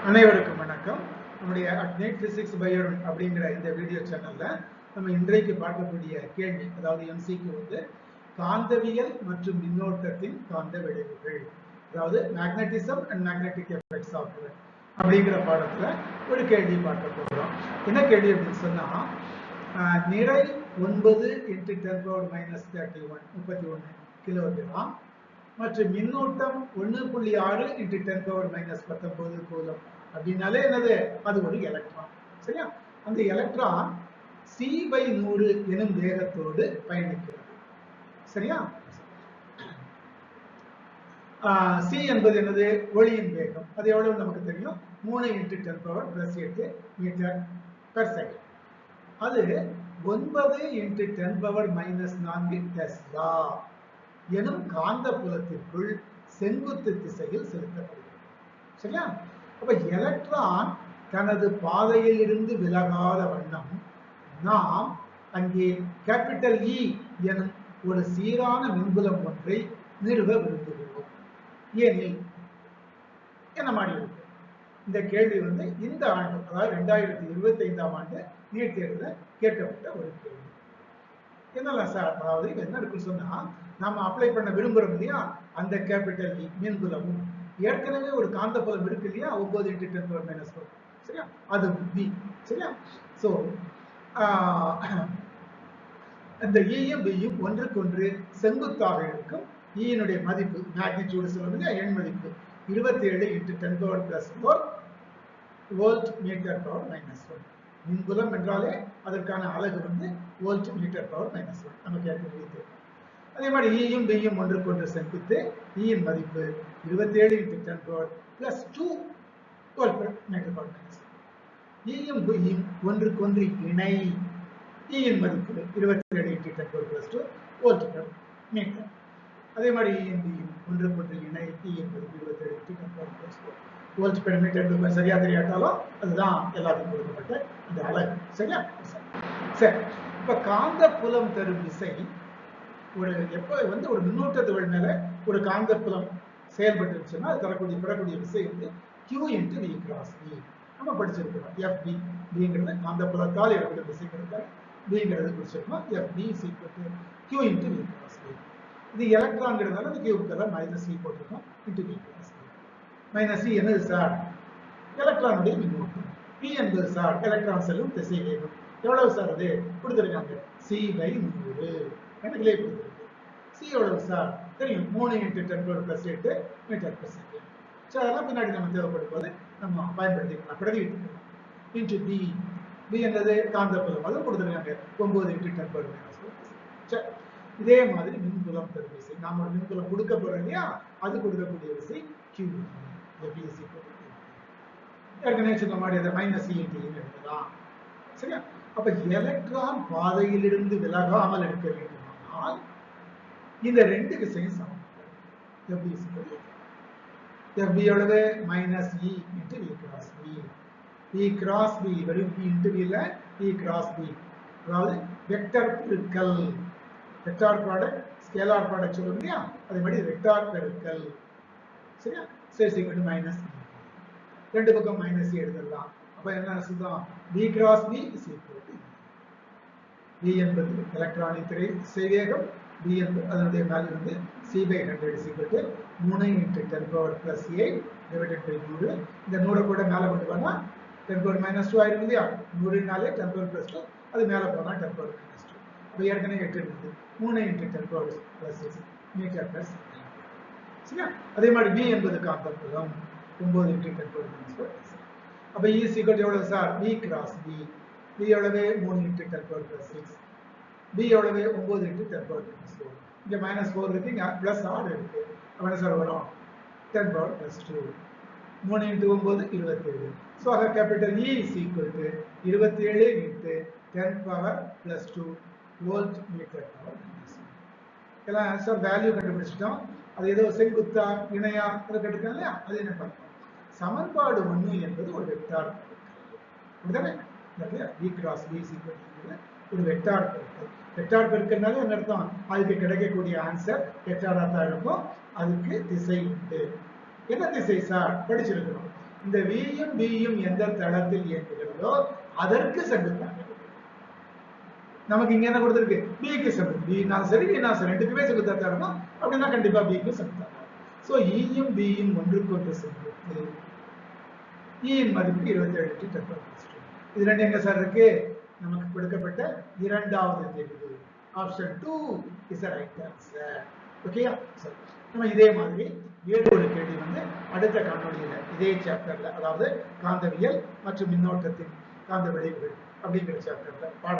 அனைவருக்கும் வணக்கம். நம்முடைய அட்னேட் பிசிக்ஸ் பயோ அப்படிங்கிற இந்த வீடியோ சேனல்ல நம்ம இன்றைக்கு பார்க்கக்கூடிய கேள்வி அதாவது எம்சிக்கு வந்து காந்தவியல் மற்றும் மின்னோட்டத்தின் காந்த விளைவுகள் அதாவது magnetism and magnetic effects of அப்படிங்கிற பாடத்துல ஒரு கேள்வி பார்க்க போகிறோம் என்ன கேள்வி அப்படின்னு சொன்னா ஆஹ், நிறை ஒன்பது into ten power minus thirty one முப்பத்தி ஒன்று கிலோகிராம் மற்றும் மின்னூட்டம் ஒன்று புள்ளி ஆறு இன்ட்டு டென் பவர் மைனஸ் பத்தொன்பது கூலம் அப்படின்னாலே என்னது? அது ஒரு எலக்ட்ரான் சரியா? அந்த எலக்ட்ரான் சி பை நூறு எனும் வேகத்தோடு பயணிக்கிறது. சரியா? சி என்பது என்னது? ஒளியின் வேகம். அது எவ்வளவு நமக்கு தெரியும்? மூணு இன்ட்டு டென் பவர் பிளஸ் எட்டு மீட்டர் பெர் செகண்ட் அது ஒன்பது இன்ட்டு டென் பவர் மைனஸ் நான்கு டெஸ்லா எனும் காந்த புலத்திற்குள் செங்குத்து திசையில் செலுத்தப்படுகிறது. சரியா? அப்ப எலக்ட்ரான் தனது பாதையில் இருந்து விலகாத வண்ணம் நாம் அங்கே கேபிட்டல் இ எனும் ஒரு சீரான மின்புலம் ஒன்றை நிறுவ விரும்புகிறோம். ஏனில் என்ன மாதிரி இருக்கு? இந்த கேள்வி வந்து இந்த ஆண்டு அதாவது ரெண்டாயிரத்தி இருபத்தி ஐந்தாம் ஆண்டு நீட் தேர்வில் கேட்கப்பட்ட ஒரு கேள்வி. என்னலாம் சார்? அதாவது இது என்ன இருக்குன்னு சொன்னா நாம அப்ளை பண்ண விரும்புறோம் இல்லையா? அந்த கேபிட்டல் e மின்புலமும் ஏற்கனவே ஒரு காந்தப்புலம் இருக்கு இல்லையா? ஒன்பது into ten power minus four சரியா? அது பி சரியா? ஸோ இந்த ஈயும் பியும் ஒன்றுக்கொன்று செங்குத்தாக இருக்கும். E ஈயினுடைய மதிப்பு மேக்னிடியூடு சொல்லுவோம் இல்லையா? எண் மதிப்பு. இருபத்தி ஏழு into ten power plus four volt metre power minus one மின்புலம் என்றாலே அதற்கான அலகு வந்து volt metre power minus one நமக்கு ஏற்கனவே தெரியும் அதே மாதிரி ஈயும் பியும் ஒன்றுக்கொன்று செங்குத்து ஈயின் மதிப்பு இருபத்தி ஏழு into ten power plus two volt metre power minus ஈயும் பியும் ஒன்றுக்கொன்று இணை ஈயின் மதிப்பு இருபத்தி ஏழு into ten power plus two volt per metre அதே மாதிரி ஈயும் பியும் ஒன்றுக்கொன்று இணை ஈயின் மதிப்பு இருபத்தி ஏழு into ten power plus two twelfth permit metre சரியா தெரியாட்டாலும் அதுதான் எல்லாத்துக்கும் கொடுக்கப்பட்ட இந்த அழகு சரியா? சரி. இப்ப காந்த புலம் தரும் விசை ஒரு எப்ப வந்து ஒரு மின்னோட்டத்துகள் மேல ஒரு காந்த புலம் செயல்பட்டுருச்சுன்னா அது தரக்கூடிய பெறக்கூடிய விசை வந்து q into v cross v நம்ம படிச்சிருக்கிறோம். எஃப் பி பிங்கிறது காந்த புலத்தால் விசை கிடைக்காது பிங்கிறது குறிச்சிருக்கோம் F B equal q into v cross v இது எலக்ட்ரான்ங்கிறதுனால இந்த கியூக்கு மைனஸ் சி போட்டிருக்கோம் into v cross v minus C என்னது சார் எலக்ட்ரானுடைய மின்னோட்டம் பி என்பது சார் எலக்ட்ரான் செல்லும் திசை வேகம் எவ்வளவு சார் அது? கொடுத்துருக்காங்க. சி பை நூறு. கணக்கிலே கொடுத்துருக்கு. சி எவ்வளவு சார் தெரியும். மூணு இன்ட்டு டென் பவர் பிளஸ் எட்டு மீட்டர் per செகண்ட் ஸோ அதெல்லாம் பின்னாடி நம்ம தேவைப்படும் போது நம்ம பயன்படுத்திக்கலாம். பிரதிவிட்டு இன்ட்டு பி பி என்றது காந்தப்புலம். அதுவும் கொடுத்துருக்காங்க. ஒன்பது இன்ட்டு டென் பவர் மைனஸ் சரி இதே மாதிரி மின்புலம் தரும் விசை நாம மின்புலம் கொடுக்க இல்லையா? அது கொடுக்கக்கூடிய விசை கியூ எபிஎஸ்சி ஏற்கனவே சொன்ன மாதிரி அதை மைனஸ் இன்டின்னு எழுதலாம் சரியா? அப்ப எலக்ட்ரான் பாதையிலிருந்து விலகாமல் எடுக்க வேண்டுமானால் இந்த ரெண்டு விசையும் சமம். எபிஎஸ்சி எஃபி எவ்வளவு? Minus E into v cross B E cross B வெறும் பி இன்ட்டு பி இல்லை இ கிராஸ் பி அதாவது வெக்டர் பெருக்கல். வெக்டார் ப்ராடக்ட் ஸ்கேலார் ப்ராடக்ட் சொல்லுவோம் இல்லையா? அதே மாதிரி வெக்டார் பெருக்கல். சரியா? சரி சீக்கிரம் மைனஸ் ரெண்டு பக்கம் மைனஸ் எழுதலாம் அப்ப என்ன சொல்றோம் B cross B is equal to b என்பது எலக்ட்ரானிக் திரை திசைவேகம். B என்பது அதனுடைய வேல்யூ வந்து c by hundred is equal to மூணு into ten power plus eight divided by நூறு. இந்த 100 கூட மேலே கொண்டு போனா டென் power மைனஸ் டூ ஆயிரும் இல்லையா? நூறுனாலே டென் power plus டூ அது மேலே போனா டென் power minus டூ அப்ப ஏற்கனவே எட்டு இருந்தது. மூணு into ten power plus six metre plus சரியா அதே மாதிரி பி என்பது காந்தப்புலம். ஒன்பது இன்ட்டு டென் பவர் அப்போ இ சீக்கிரம் எவ்வளவு sir B cross B B எவ்வளவு? மூணு into ten power plus six B எவ்வளவு? ஒன்பது into ten power plus four இங்கே மைனஸ் ஃபோர் இருக்கு இங்கே ப்ளஸ் ஆறு இருக்கு. என்ன சார் வரும்? டென் பவர் ப்ளஸ் டூ மூணு இன்ட்டு ஒன்பது இருபத்தேழு. ஸோ ஆக capital E is equal to இருபத்தேழு into ten power plus two volt metre power minus எல்லாம் ஆன்சர் வேல்யூ கண்டுபிடிச்சிட்டோம். அது ஏதோ செங்குத்தா இணையா அதை கட்டுக்கோம் இல்லையா? அது என்ன பண்ணணும் சமன்பாடு ஒன்று என்பது ஒரு வெக்டார் அப்படிதானே வி பி கிராஸ் பி ஒரு வெக்டார் பெருக்கல் வெக்டார் பெருக்கல்னால என்ன அர்த்தம்? அதுக்கு கிடைக்கக்கூடிய ஆன்சர் வெக்டாராக தான் இருக்கும். அதுக்கு திசை உண்டு. என்ன திசை சார் படிச்சிருக்கிறோம். இந்த வியும் பியும் எந்த தளத்தில் இயங்குகிறதோ அதற்கு செங்குத்தா நமக்கு இங்க என்ன கொடுத்துருக்கு? பிக்கு செவன் பி நான் சரி பி நான் சரி. ரெண்டுக்குமே சொல்லி தரணும். அப்படின்னா கண்டிப்பா பிக்கு செங்குத்தா சோ இயும் e பியும் ஒன்றுக்கொன்று செங்குத்து இயின் e மதிப்பு இருபத்தி ஏழு டு டென் இது ரெண்டு எங்க சார் இருக்கு? நமக்கு கொடுக்கப்பட்ட இரண்டாவது தேர்வு. Option two is right answer ஓகேயா சரி நம்ம இதே மாதிரி வேறு ஒரு கேள்வி வந்து அடுத்த காணொலியில இதே சாப்டர்ல அதாவது காந்தவியல் மற்றும் மின்னோட்டத்தின் காந்த விளைவுகள் அப்படிங்கிற சாப்டர்ல பாடம்